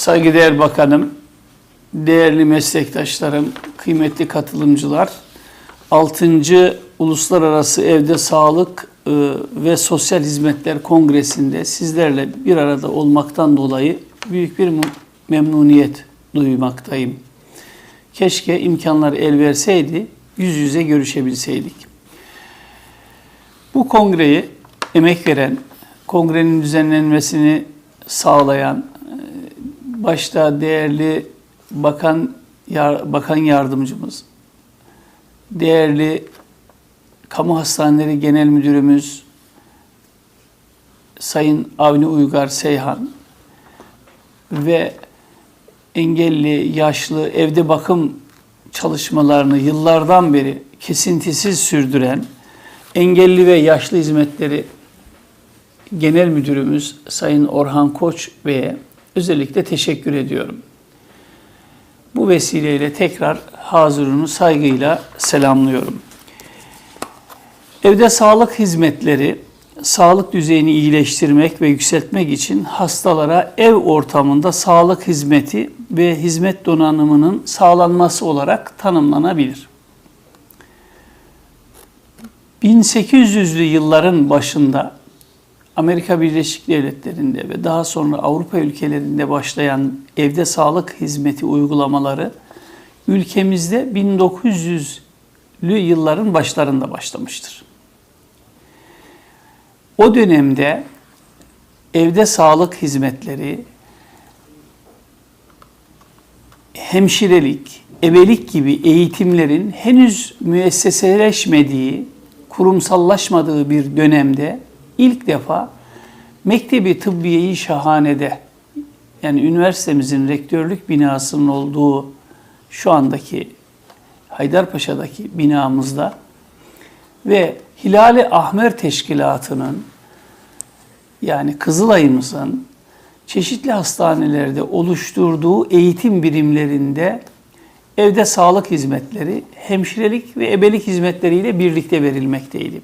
Saygıdeğer Bakanım, değerli meslektaşlarım, kıymetli katılımcılar, 6. Uluslararası Evde Sağlık e, ve Sosyal Hizmetler Kongresi'nde sizlerle bir arada olmaktan dolayı büyük bir memnuniyet duymaktayım. Keşke imkanlar el verseydi, yüz yüze görüşebilseydik. Bu kongreyi emek veren, kongrenin düzenlenmesini sağlayan, başta değerli bakan yar- bakan yardımcımız, değerli kamu hastaneleri genel müdürümüz Sayın Avni Uygar Seyhan ve engelli, yaşlı evde bakım çalışmalarını yıllardan beri kesintisiz sürdüren engelli ve yaşlı hizmetleri Genel Müdürümüz Sayın Orhan Koç Bey'e özellikle teşekkür ediyorum. Bu vesileyle tekrar hazırını saygıyla selamlıyorum. Evde sağlık hizmetleri sağlık düzeyini iyileştirmek ve yükseltmek için hastalara ev ortamında sağlık hizmeti ve hizmet donanımının sağlanması olarak tanımlanabilir. 1800'lü yılların başında Amerika Birleşik Devletleri'nde ve daha sonra Avrupa ülkelerinde başlayan evde sağlık hizmeti uygulamaları ülkemizde 1900'lü yılların başlarında başlamıştır. O dönemde evde sağlık hizmetleri hemşirelik, ebelik gibi eğitimlerin henüz müesseseleşmediği, kurumsallaşmadığı bir dönemde ilk defa Mektebi Tıbbiye-i Şahane'de yani üniversitemizin rektörlük binasının olduğu şu andaki Haydarpaşa'daki binamızda ve Hilali Ahmer Teşkilatı'nın yani Kızılay'ımızın çeşitli hastanelerde oluşturduğu eğitim birimlerinde evde sağlık hizmetleri, hemşirelik ve ebelik hizmetleriyle birlikte verilmekteydi.